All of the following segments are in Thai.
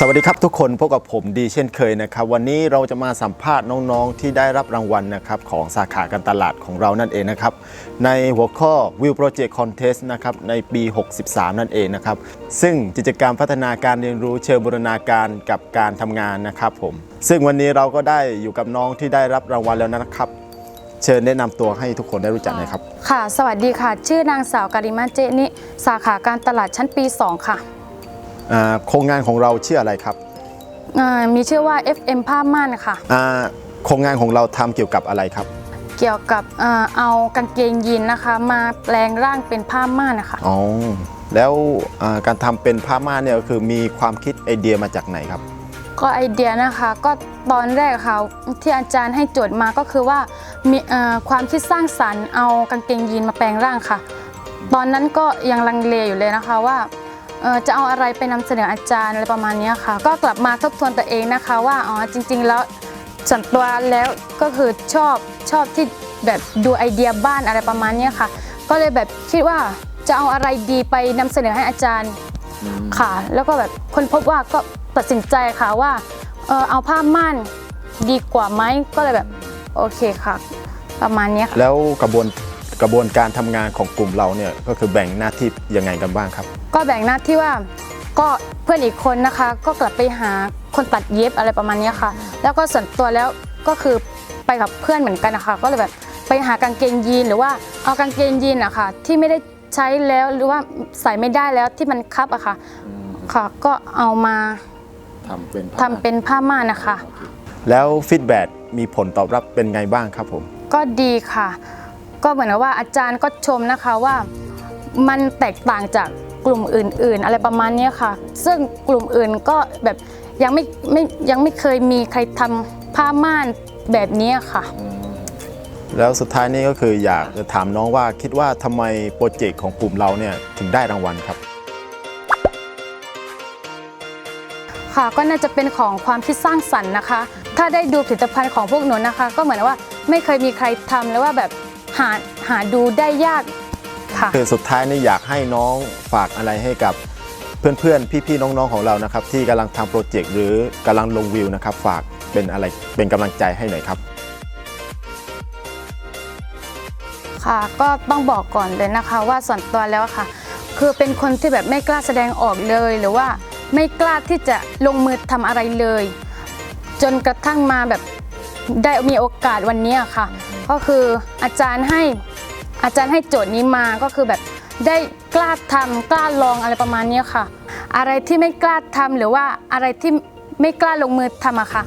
สวัสดีครับทุกคนพบกับผมดีเช่นเคยนะครับ วันนี้เราจะมาสัมภาษณ์น้องๆ ที่ได้รับรางวัลนะครับของสาขาการตลาดของเรานั่นเองนะครับ ในหัวข้อ Will Project Contest นะครับในปี 63 นั่นเองนะครับ ซึ่งกิจกรรมพัฒนาการเรียนรู้เชิงบูรณาการกับการทำงานนะครับผม ซึ่งวันนี้เราก็ได้อยู่กับน้องที่ได้รับรางวัลแล้วนะครับ เชิญแนะนำตัวให้ทุกคนได้รู้จักหน่อยครับ ค่ะ สวัสดีค่ะ ชื่อนางสาวการิมาเจนิ สาขาการตลาดชั้นปี 2 ค่ะ โครงงานของเราชื่ออะไรครับอ่ามีชื่อว่า FM ผ้าม่านค่ะอ่าโครงงานของเราทำเกี่ยวกับอะไรครับ เกี่ยวกับอ่าเอากางเกงยีนนะคะ มาแปลงร่างเป็นผ้าม่านนะคะอ๋อแล้วอ่าการทำเป็นผ้าม่านเนี่ยก็คือมีความคิดไอเดียมาจากไหนครับ ก็ไอเดียนะคะก็ตอนแรกค่ะที่อาจารย์ให้โจทย์มาก็คือว่ามีเอ่อความคิดสร้างสรรค์เอากางเกงยีนมาแปลงร่างค่ะ ตอนนั้นก็ยังลังเลอยู่เลยนะคะว่าเอ่อ จะเอาอะไรไปนำเสนออาจารย์อะไรประมาณนี้ค่ะ ก็กลับมาทบทวนตัวเองนะคะ ว่าอ๋อจริง ๆ แล้วส่วนตัวแล้วก็คือชอบชอบที่แบบดูไอเดียบ้านอะไรประมาณนี้ค่ะ ก็เลยแบบคิดว่าจะเอาอะไรดีไปนำเสนอให้อาจารย์ค่ะ แล้วก็แบบคนพบว่าก็ตัดสินใจค่ะว่าเออเอาผ้าม่านดีกว่าไหมก็เลยแบบโอเคค่ะ ประมาณนี้ค่ะแล้วกระบวน กระบวนการทำงานของกลุ่มเราเนี่ยก็คือแบ่งหน้าที่ยังไงกันบ้างครับ ก็แบ่งหน้าที่ว่าก็เพื่อนอีกคนนะคะ ก็กลับไปหาคนตัดเย็บอะไรประมาณเนี้ยค่ะ แล้วก็ส่วนตัวแล้วก็คือไปกับเพื่อนเหมือนกันนะคะ ก็เลยแบบไปหากางเกงยีนหรือว่าเอากางเกงยีนอะค่ะที่ไม่ได้ใช้แล้วหรือว่าใส่ไม่ได้แล้วที่มันคับอะค่ะค่ะ ก็เอามาทำเป็นทำเป็นผ้าม่านนะคะ แล้วฟีดแบ็มีผลตอบรับเป็นไงบ้างครับผม ก็ดีค่ะ ก็เหมือนกับว่าอาจารย์ก็ชมนะคะว่ามันแตกต่างจากกลุ่มอื่น ๆ อะไรประมาณเนี้ยค่ะ ซึ่งกลุ่มอื่นก็แบบยังไม่ไม่ยังไม่เคยมีใครทำผ้าม่านแบบนี้ค่ะ แล้วสุดท้ายนี้ก็คืออยากจะถามน้องว่าคิดว่าทำไมโปรเจกต์ของกลุ่มเราเนี่ยถึงได้รางวัลครับ ค่ะก็น่าจะเป็นของความคิดสร้างสรรค์นะคะ ถ้าได้ดูผลิตภัณฑ์ของพวกหนูนะคะ ก็เหมือนว่าไม่เคยมีใครทำแล้วว่าแบบ หาหาดูได้ยากค่ะ คือสุดท้ายนี่อยากให้น้องฝากอะไรให้กับเพื่อนๆ พี่ๆ น้องๆ ของเรานะครับ ที่กำลังทำโปรเจกต์หรือกำลังลงวิวนะครับ ฝากเป็นอะไรเป็นกำลังใจให้หน่อยครับ ค่ะก็ต้องบอกก่อนเลยนะคะ ว่าส่วนตัวแล้วอะค่ะ คือเป็นคนที่แบบไม่กล้าแสดงออกเลย หรือว่าไม่กล้าที่จะลงมือทำอะไรเลย จนกระทั่งมาแบบได้มีโอกาสวันนี้อะค่ะ ก็คืออาจารย์ให้อาจารย์ให้โจทย์นี้มาก็คือแบบได้กล้าทำกล้าลองอะไรประมาณนี้ค่ะ อะไรที่ไม่กล้าทำหรือว่าอะไรที่ไม่กล้าลงมือทำอะค่ะ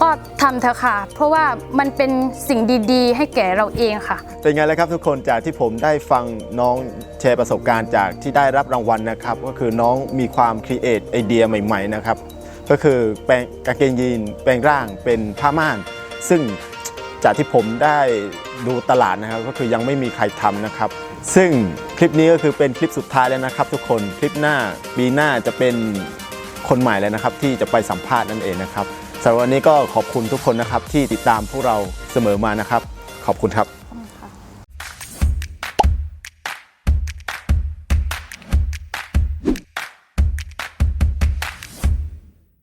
ก็ทำเถอะค่ะ เพราะว่ามันเป็นสิ่งดีๆ ให้แก่เราเองค่ะ เป็นไงเลยครับทุกคนจากที่ผมได้ฟังน้องแชร์ประสบการณ์จากที่ได้รับรางวัลนะครับ ก็คือน้องมีความครีเอทไอเดียใหม่ ๆ นะครับ ก็คือแปลงกางเกงยีนแปลงร่างเป็นผ้าม่าน ซึ่ง จากที่ผมได้ดูตลาดนะครับ ก็คือยังไม่มีใครทำนะครับ ซึ่งคลิปนี้ก็คือเป็นคลิปสุดท้ายแล้วนะครับ ทุกคนคลิปหน้าปีหน้าจะเป็นคนใหม่แล้วนะครับ ที่จะไปสัมภาษณ์นั่นเองนะครับสำหรับวันนี้ก็ขอบคุณทุกคนนะครับที่ติดตามพวกเราเสมอมานะครับ ขอบคุณครับ